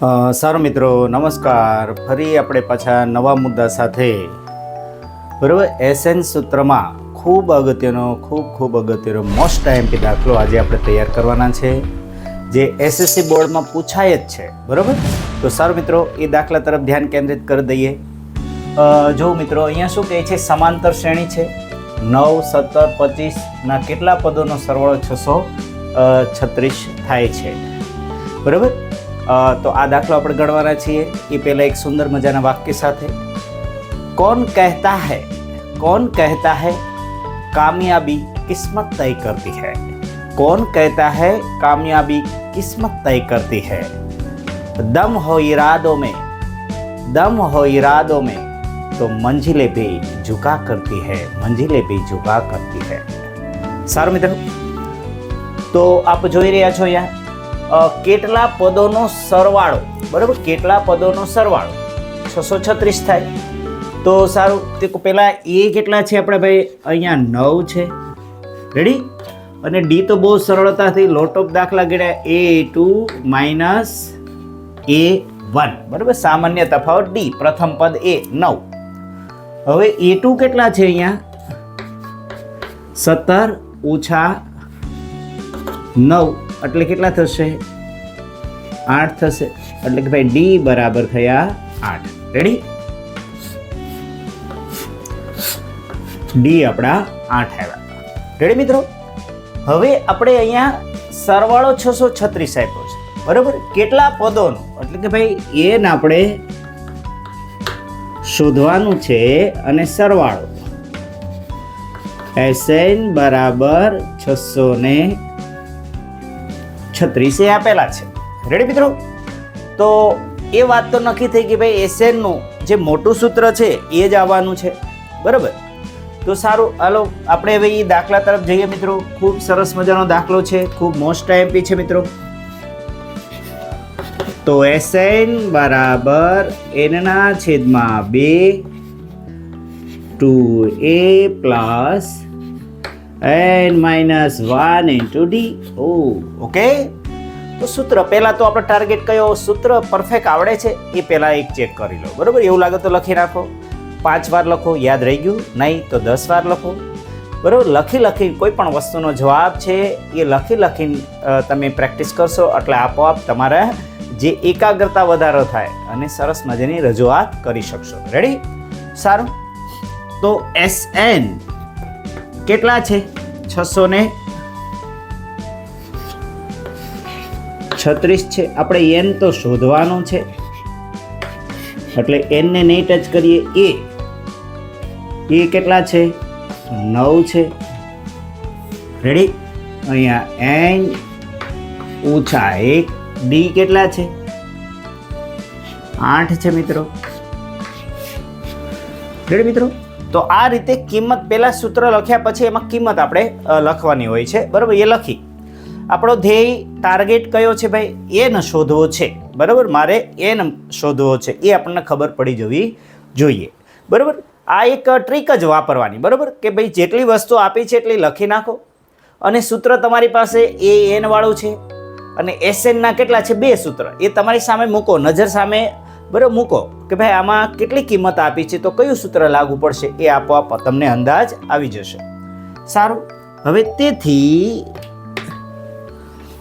સારું મિત્રો, નમસ્કાર. ફરી આપણે પાછા નવા મુદ્દા સાથે. બરાબર એસએન સૂત્રમાં ખૂબ અગત્યનો, ખૂબ ખૂબ અગત્યનો મોસ્ટ આઈએમપી દાખલો આજે આપણે તૈયાર કરવાના છે, જે એસએસસી બોર્ડમાં પૂછાય જ છે. બરાબર? તો સારું મિત્રો, એ દાખલા તરફ ધ્યાન કેન્દ્રિત કરી દઈએ. જો મિત્રો, અહીંયા શું કહે છે? સમાંતર શ્રેણી છે. નવ, સત્તર પચીસના કેટલા પદોનો સરવાળો છસો છત્રીસ થાય છે. બરાબર? તો આ દાખલો આપણે ગણવાના છીએ એ પહેલાં એક સુંદર મજાના વાક્ય સાથે कौन कहता है कौन कहता है कामयाबी किस्मत तय करती है कौन कहता है कामयाबी किस्मत तय करती है दम हो इरादों में दम हो इरादों में तो मंजिले भी झुका करती है मंजिले भी झुका करती है સારું મિત્રો તો આપ જોઈ રહ્યા છો અહીંયા અ, કેટલા પદોનો સરવાળો? બરાબર? કેટલા પદોનો સરવાળો? છસો છત્રીસ થાય. તો સારું, તે પહેલાં એ કેટલા છે આપણે ભાઈ? અહીંયા નવ છે. રેડી અને ડી તો બહુ સરળતાથી લોટ ઓફ દાખલા ગણ્યા. A two minus A one. બરાબર? સામાન્ય તફાવત ડી પ્રથમ પદ એ નવ. હવે એ ટુ કેટલા છે અહીંયા? સત્તર ઓછા નવ. એટલે કેટલા થશે? આઠ થશે. એટલે કે ભાઈ ડી બરાબર થયા આઠ. રેડી ડી આપણા આઠ આવ્યા. રેડી મિત્રો? હવે આપણે અહીંયા સરવાળો છસો છત્રીસ આપ્યો છે. બરાબર? કેટલા પદોનો? એટલે કે ભાઈ એને આપણે શોધવાનું છે અને સરવાળો. એસએન બરાબર છસો ને છત્રીસ આપેલા છે. રેડી મિત્રો? તો એ વાત તો નક્કી થઈ કે ભાઈ એસએનનું જે મોટું સૂત્ર છે, એ જ આવવાનું છે. બરાબર? તો સારું, હાલો, આપણે હવે એ દાખલા તરફ જઈએ મિત્રો. ખૂબ સરસ મજાનો દાખલો છે, ખૂબ મોસ્ટ એમપી છે મિત્રો. તો એસએન બરાબર એનના છેદમાં બે, two A plus N minus one into D. O, okay? તો સૂત્ર, પહેલાં તો આપણો ટાર્ગેટ કયો સૂત્ર પરફેક્ટ આવડે છે, એ પહેલાં એક ચેક કરી લો. બરાબર? એવું લાગે તો લખી રાખો પાંચ વાર લખો, યાદ રહી ગયું? નહીં, તો દસ વાર લખો. બરાબર? લખી લખી કોઈ પણ વસ્તુનો જવાબ છે, એ લખી લખીને તમે પ્રેક્ટિસ કરશો, એટલે આપોઆપ તમારા જે એકાગ્રતા વધારો થાય, અને સરસ મજાની રજૂઆત કરી શકશો. રેડી સારું? તો એસ એન કેટલા છે? છસો ને છત્રીસ છે. આપણે એન તો શોધવાનું છે. એટલે એનને નહીં ટચ કરીએ, એ એ કેટલા છે? નવ છે. રેડી અહીંયા એન ઓછા એક ડી કેટલા છે? આઠ છે મિત્રો. રેડી મિત્રો? તો આ રીતે કિંમત પહેલાં સૂત્ર લખ્યા પછી એમાં કિંમત આપણે લખવાની હોય છે. બરાબર? એ લખી. આપણો ધ્યેય ટાર્ગેટ કયો છે ભાઈ? એને શોધવો છે. બરાબર? મારે એને શોધવો છે. એ આપણને ખબર પડી જવી જોઈએ. બરાબર? આ એક ટ્રીક જ વાપરવાની. બરાબર? કે ભાઈ જેટલી વસ્તુ આપી છે એટલી લખી નાખો. અને સૂત્ર તમારી પાસે એ એનવાળું છે. અને એસએનના કેટલા છે? બે સૂત્ર. એ તમારી સામે મૂકો. નજર સામે બરાબર મૂકો. કે ભાઈ આમાં કેટલી કિંમત આપી છે? તો કયું સૂત્ર લાગુ પડશે? એ આપોઆપ તમને અંદાજ આવી જશે. સારું. હવે તેથી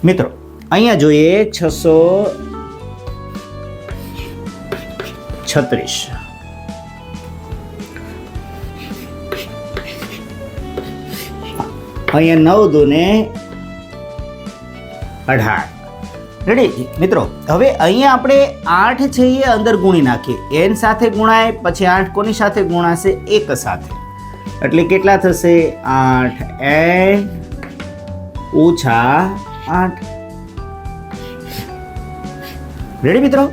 મિત્રો, અહીંયા જોઈએ છસો છત્રીસ. અહીંયા નવ દુને અઢાર. રેડી મિત્રો, હવે અહીંયા આપણે આઠ છે એ અંદર ગુણી નાખીએ. એન સાથે ગુણાય, પછી આઠ કોની સાથે ગુણાશે? એક સાથે. એટલે કેટલા થશે? આઠ. એન ઓછા આઠ. રેડી મિત્રો?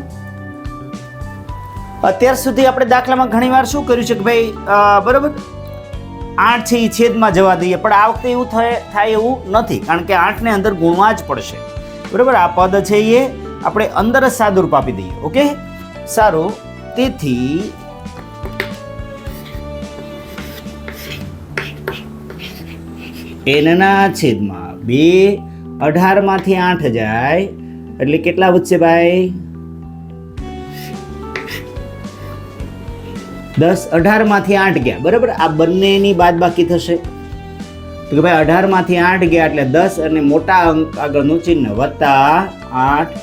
અત્યાર સુધી આપણે દાખલામાં ઘણીવાર શું કર્યું છે કે ભાઈ બરાબર? આઠ છે એ છેદમાં જવા દઈએ પણ આ વખતે એવું થાય થાય એવું નથી કારણ કે આઠને અંદર ગુણવા જ પડશે. બરાબર? આ પદ છે એ આપણે અંદર જ સાદુરૂપ આપી દઈએ ઓકે? સારું. તેથી એનના છેદમાં બે અઢારમાંથી આઠ જાય. એટલે કેટલા વધશે ભાઈ? દસ, અઢારમાંથી આઠ ગયા. બરાબર? આ બંનેની બાદ બાકી થશે. તો કે ભાઈ, અઢારમાંથી આઠ ગયા એટલે દસ અને મોટા અંક આગળનું ચિહ્ન વત્તા આઠ.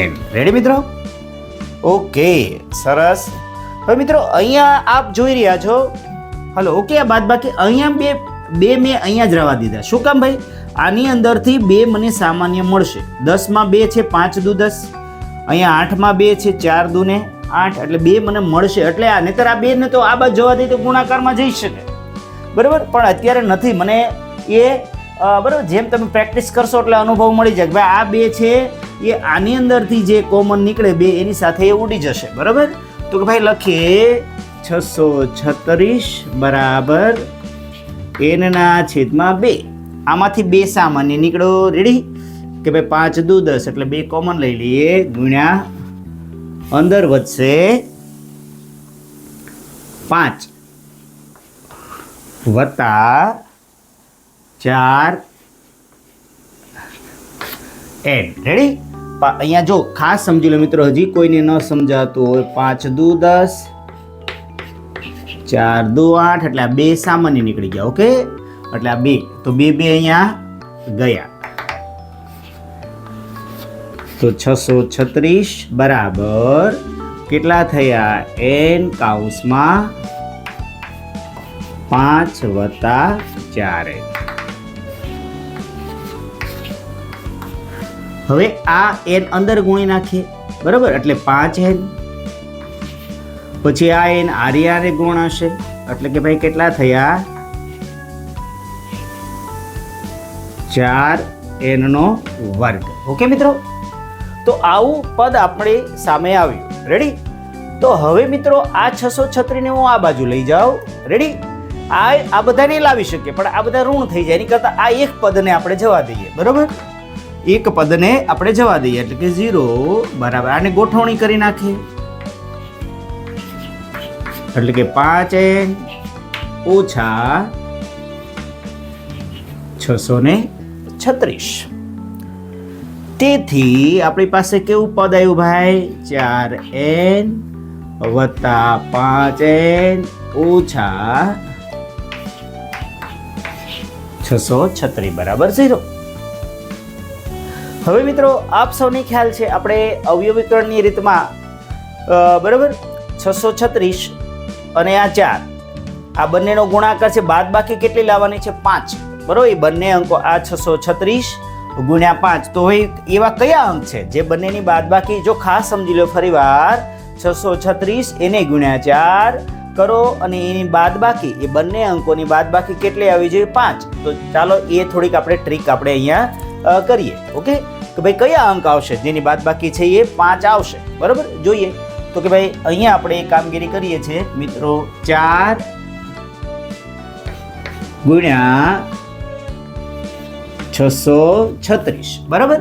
એમ રેડી મિત્રો? ઓકે સરસ. હવે મિત્રો, અહીંયા આપ જોઈ રહ્યા છો. હલો ઓકે આ બાદ બાકી અહીંયા બે બે મેં અહીંયા જ રવા દીધા. શું કામ ભાઈ? આની અંદરથી બે મને સામાન્ય મળશે. દસમાં બે છે, પાંચ દુ દસ. અહીંયા આઠમાં બે છે, ચાર દુ ને આઠ. એટલે બે મને મળશે. એટલે આ નહીતર આ બે ને તો આ બાજુ જવા દઈ તો ગુણાકારમાં જઈ શકે. બરાબર? પણ અત્યારે નથી. મને એ બરાબર? જેમ તમે પ્રેક્ટિસ કરશો એટલે અનુભવ મળી જાય ભાઈ આ બે છે, એ આની અંદરથી જે કોમન નીકળે બે, એની સાથે એ ઉડી જશે. બરાબર? તો કે ભાઈ લખીએ, છસો છત્રીસ બરાબર એનના છેદમાં બે. આમાંથી બે સામાન્ય નીકળો. રેડી કે ભાઈ પાંચ દુ દસ, એટલે બે કોમન લઈ લઈએ. ગુણ્યા અંદર વધશે પાંચ. વત્તા ચાર એન રેડી અહીંયા જો ખાસ સમજી લો મિત્રો, હજી કોઈને ન સમજાતું હોય, પાંચ દુ દસ ચાર, દો, આઠ, એટલે આ બે સામાન્ય નીકળી ગયા, ઓકે? એટલે આ બે, તો બે બે અહીંયા ગયા. તો છસો છત્રીસ બરાબર કેટલા થયા? એન કાઉસમાં પાંચ વત્તા ચાર. હવે આ એન અંદર ગુણી નાખીએ, બરાબર? એટલે પાંચ એન પછી આ એન આરે આરે ગુણ હશે. એટલે કે ભાઈ કેટલા થયા? ચાર એનનો વર્ગ. ઓકે મિત્રો? તો આવું પદ આપણે સામે આવ્યું. રેડી તો હવે મિત્રો આ છસો છત્રીને હું આ બાજુ લઈ જાઉં. રેડી આ આ બધાને લાવી શકીએ, પણ આ બધા ઋણ થઈ જાય. એની કરતાં આ એક પદને આપણે જવા દઈએ. બરાબર? એક પદને આપણે જવા દઈએ. એટલે કે ઝીરો બરાબર. આને ગોઠવણી કરી નાખીએ. એટલે કે પાંચ એન ઓછા છસો ને છત્રીસ. તેથી આપણી પાસે કેવું પદ આવ્યું ભાઈ? ચાર એન વત્તા પાંચ એન ઓછા છસો છત્રીસ, બરાબર ઝીરો. હવે મિત્રો, આપ સૌને ખ્યાલ છે, આપણે અવયવીકરણની રીતમાં બરાબર? છસો છત્રીસ અને આ ચાર. આ બંનેનો ગુણાકાર છે બાદ બાકી કેટલી લાવવાની છે? પાંચ. બરોબર? એ બંને અંકો આ છસો છત્રીસ ગુણ્યા પાંચ. તો એવા કયા અંક છે જે બંનેની બાદ બાકી જો ખાસ સમજી લો ફરીવાર. છસો છત્રીસ એને ગુણ્યા ચાર કરો અને એની બાદ બાકી એ બંને અંકોની બાદ બાકી કેટલી આવી જોઈએ? પાંચ. તો ચાલો એ થોડીક આપણે ટ્રીક આપણે અહીંયા કરીએ. ઓકે? કે ભાઈ કયા અંક આવશે? જેની બાદ બાકી છે એ પાંચ આવશે. બરાબર? જોઈએ. તો કે ભાઈ, અહીંયા આપણે કામગીરી કરીએ છીએ. મિત્રો, ચાર ગુણ્યા છસો છત્રીસ. બરાબર?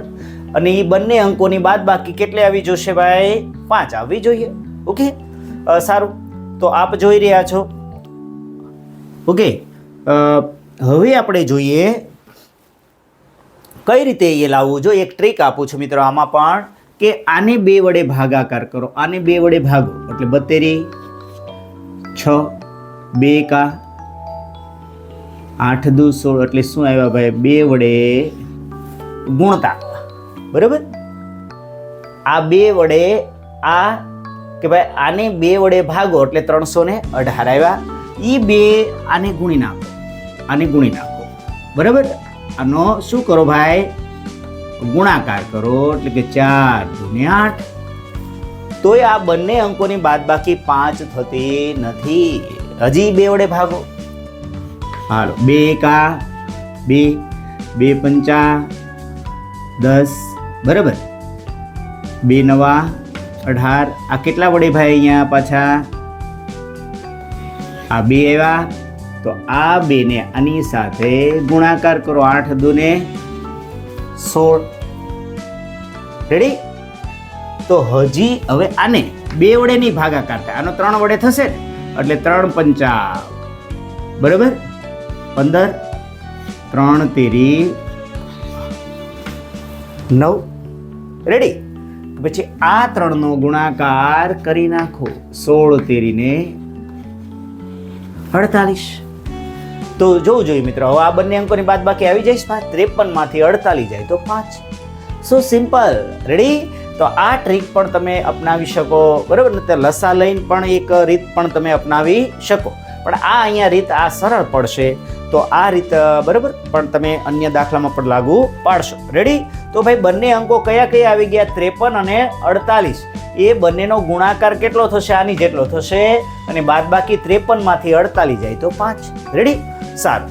અને એ બંને અંકોની બાદ બાકી કેટલી આવી જોશે ભાઈ? પાંચ આવવી જોઈએ. ઓકે? સારું. તો આપ જોઈ રહ્યા છો. ઓકે? હવે આપણે જોઈએ કઈ રીતે એ લાવવું જો એક ટ્રીક આપું છું મિત્રો આમાં પણ. કે આને બે વડે ભાગાકાર કરો. આને બે વડે ભાગો. એટલે બત્તેરી, છ, બે કા આઠ દુ સોળ, એટલે શું આવ્યા ભાઈ? બે વડે ગુણતા. બરાબર? આ બે વડે આ કે ભાઈ આને બે વડે ભાગો એટલે ત્રણસો ને અઢાર આવ્યા. એ બે આને ગુણી નાખો. આને ગુણી નાખો. બરાબર? આનો શું કરો ભાઈ? ગુણાકાર કરો, એટલે કે ચાર ગુણ્યા આઠ. તોય આ બંને અંકોની બાદબાકી પાંચ થતી નથી. હજી બે વડે ભાગો. હાલો, બે એકા, બે બે પંચા, દસ, બરાબર? બે નવા, અઢાર, આ કેટલા વડે ભાઈ અહીંયા પાછા? આ બે એવા તો આ બેને આની સાથે ગુણાકાર કરો, આઠ દુને સોળ. રેડી તો હજી હવે આને બે વડે નહીં ભાગાકાર થાય. આનો ત્રણ વડે થશે ને? એટલે ત્રણ પંચા બરાબર? પંદર. ત્રણ તેરી. નવ. રેડી પછી આ ત્રણનો ગુણાકાર કરી નાખો. સોળ તેરીને અડતાલીસ. તો જોવું જોઈએ મિત્રો, હવે આ બંને અંકોની બાદ બાકી આવી જઈશ, પાંચ ત્રેપનમાંથી અડતાલીસ જાય તો પાંચ. સો સિમ્પલ રેડી તો આ ટ્રીક પણ તમે અપનાવી શકો, બરાબર? ને લસા લઈને પણ એક રીત પણ તમે અપનાવી શકો. પણ આ અહીંયા રીત આ સરળ પડશે, તો આ રીત, બરાબર? પણ તમે અન્ય દાખલામાં પણ લાગુ પાડશો. રેડી તો ભાઈ, બંને અંકો કયા કયા આવી ગયા? ત્રેપન અને અડતાલીસ. એ બંનેનો ગુણાકાર કેટલો થશે? આની જેટલો થશે. અને બાદ બાકી ત્રેપનમાંથી અડતાલીસ જાય તો પાંચ. રેડી સારું.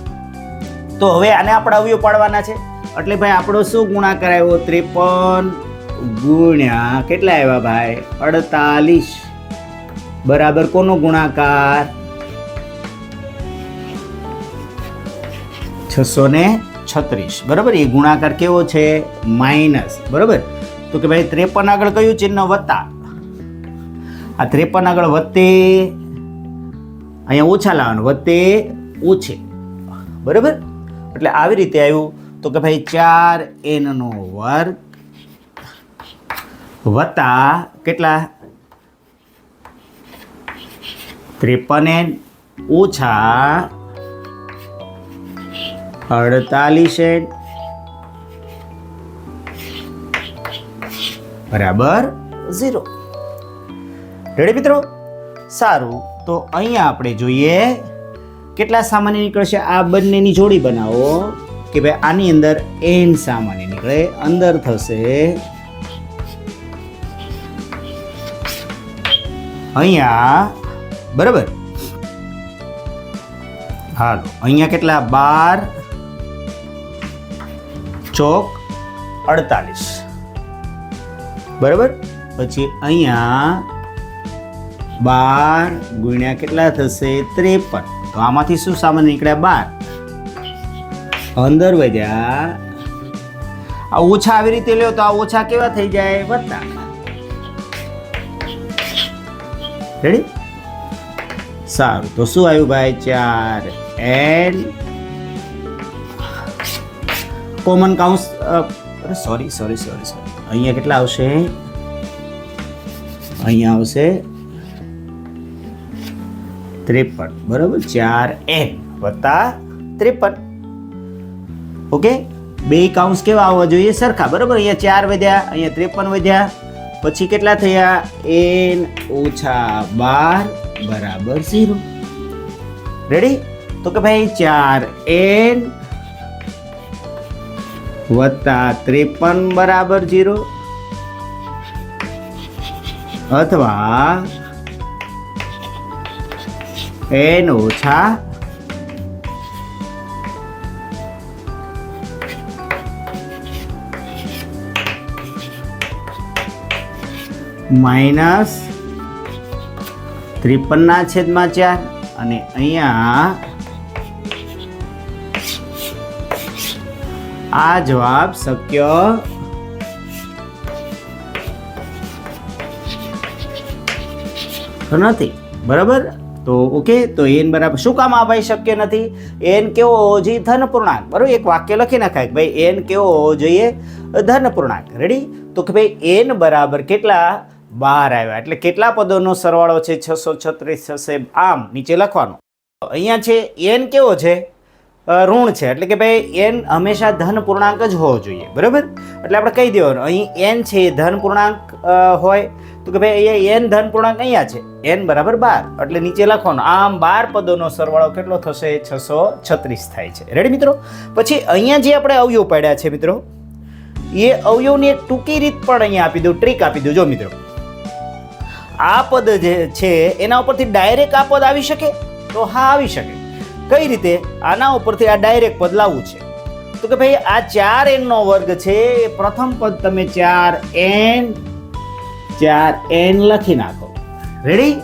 તો હવે આને આપણે અવયવ પાડવાના છે. એટલે ભાઈ, આપણો શું ગુણાકાર આવ્યો? ત્રેપન ગુણ્યા કેટલા આવ્યા ભાઈ? અડતાલીસ. બરાબર, કોનો ગુણાકાર? છસો ને છત્રીસ. બરાબર, એ ગુણાકાર કેવો છે? માઇનસ બરાબર? તો કે ભાઈ, ત્રેપન આગળ કયું ચિહ્ન વત્તા આ ત્રેપન આગળ વત્તે અહીંયા ઓછા લાવવાનું વત્તે ઓછે. બરાબર? એટલે આવી રીતે આવ્યું. તો કે ભાઈ ચાર એનનો વર્ગ વત્તા કેટલા? ત્રેપન એન ઓછા અડતાલીસ એન. બરાબર? ઝીરો. રેડી મિત્રો? સારું. તો અહીંયા આપણે જોઈએ કેટલા સામાન્ય નીકળશે આ બંનેની જોડી બનાવો કે ભાઈ આની અંદર એન સામાન્ય નીકળે. અંદર થશે અહીંયા, બરાબર? હાલો, અહીંયા કેટલા? બાર, ચોક, અડતાલીસ. બરાબર? પછી અહીંયા બાર ગુણ્યા કેટલા થશે? ત્રેપન. તો આમાંથી શું સામાન નીકળ્યા? બાર. અંદર વધ્યા. આ ઓછા આવી રીતે લ્યો તો આ ઓછા કેવા થઈ જાય? વત્તા રેડી સારું. તો શું આવ્યું ભાઈ? ચાર. એન કોમન કાઉન્સ અરે સોરી સોરી સોરી સોરી અહીંયા કેટલા આવશે? અહીંયા આવશે ત્રેપન, બરાબર? ચાર એન વત્તા ત્રેપન. ઓકે? બે કાઉન્સ કેવા આવવા જોઈએ? સરખા, બરાબર? અહીંયા ચાર વધ્યા, અહીંયા ત્રેપન વધ્યા. પછી કેટલા થયા? એન ઓછા બાર બરાબર ઝીરો. રેડી તો કે ભાઈ ચાર એન વત્તા ત્રેપન બરાબર ઝીરો. અથવા એન ઓછા માઇનસ ત્રેપનના છેદમાં ચાર. અને અહીંયા આ જવાબ શક્ય નથી. બરાબર? તો ઓકે, તો એન બરાબર શું કામ આ ભાઈ શક્ય નથી? એન કેવો હોવો જોઈએ? ધન પૂર્ણાંક બરાબર, એક વાક્ય લખી નાખાય કે ભાઈ એન કેવો હોવો જોઈએ? ધન પૂર્ણાંક રેડી તો કે ભાઈ એન બરાબર કેટલા? બહાર આવ્યા. એટલે કેટલા પદોનો સરવાળો છે? છસો છત્રીસ થશે આમ, નીચે લખવાનો. અહીંયા છે, એન કેવો છે? ઋણ છે. એટલે કે ભાઈ, એન હંમેશા ધન પૂર્ણાંક જ હોવો જોઈએ. બરાબર? એટલે આપણે કહી દેવાનું, અહીં એન છે એ ધન પૂર્ણાંક હોય. તો કે ભાઈ, અહીંયા એન ધન પૂર્ણાંક અહીંયા છે. એન બરાબર બાર. એટલે નીચે લખવાનું, આમ બાર પદોનો સરવાળો કેટલો થશે? છસો છત્રીસ થાય છે. રેડી મિત્રો? પછી અહીંયા જે આપણે અવયવ પાડ્યા છે મિત્રો, એ અવયવની એક ટૂંકી રીત પણ અહીંયા આપી દઉં ટ્રીક આપી દઉં. જો મિત્રો, આ પદ જે છે, એના ઉપરથી ડાયરેક્ટ આ પદ આવી શકે? તો હા, આવી શકે. કઈ રીતે આના ઉપરથી આ ડાયરેક્ટ પદ લાવવું છે? તો કે ભાઈ, આ ચાર એનનો વર્ગ છે, એ પ્રથમ પદ તમે ચાર એન ચાર એન લખી નાખો. રેડી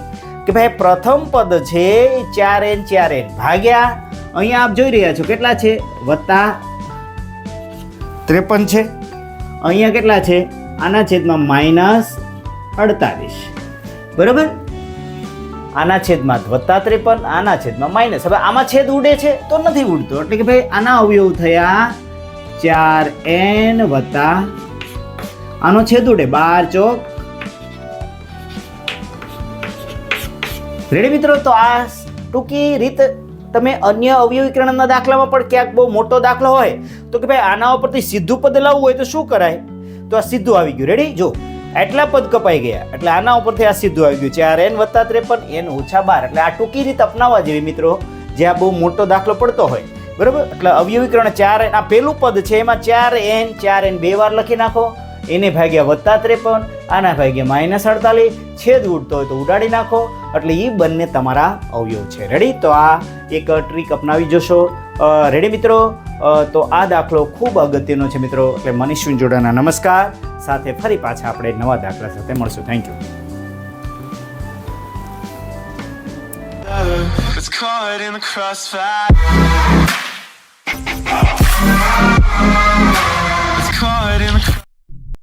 કે ભાઈ, પ્રથમ પદ છે એ ચાર એન ચાર એન ભાગ્યા, અહીંયા આપ જોઈ રહ્યા છો, કેટલા છે? વત્તા ત્રેપન છે. અહીંયા કેટલા છે? આના છેદમાં માઇનસ અડતાલીસ. બરાબર? આના છેદમાં વત્તા ત્રેપન આના છેદમાં માઇનસ. હવે આમાં છેદ ઉડે છે તો નથી ઉડતો. એટલે કે ભાઈ આના અવયવ થયા ચાર એન વત્તા આનો છેદ ઉડે. બાર ચોક. રેડી મિત્રો? તો આ ટૂંકી રીત તમે અન્ય અવયવીકરણના દાખલામાં પણ ક્યાંક બહુ મોટો દાખલો હોય, તો કે ભાઈ આના ઉપરથી સીધું પદ લાવવું હોય તો શું કરાય? તો આ સીધું આવી ગયું. રેડી જો. એટલા પદ કપાઈ ગયા. એટલે આના ઉપરથી આ સીધું આવી ગયું ચાર એન વત્તા ત્રેપન એન ઓછા બાર. એટલે આ ટૂંકી રીત અપનાવવા જેવી મિત્રો, જે આ બહુ મોટો દાખલો પડતો હોય. બરાબર? એટલે અવયવીકરણ ચાર આ પેલું પદ છે, એમાં ચાર એન ચાર એન બે વાર લખી નાખો. એને ભાગ્યા વત્તા ત્રેપન આના ભાગ્યા માઇનસ અડતાલીસ. છેદ ઉડતો હોય તો ઉડાડી નાખો. એટલે એ બંને તમારા અવયવ છે. રેડી તો આ એક ટ્રીક અપનાવી જશો. રેડી મિત્રો? તો આ દાખલો ખૂબ અગત્યનો છે મિત્રો. એટલે મનીષ જોડાના નમસ્કાર. સાથે ફરી પાછા આપણે નવા દાખલા સાથે મળશું. Thank you It's caught in the crossfire.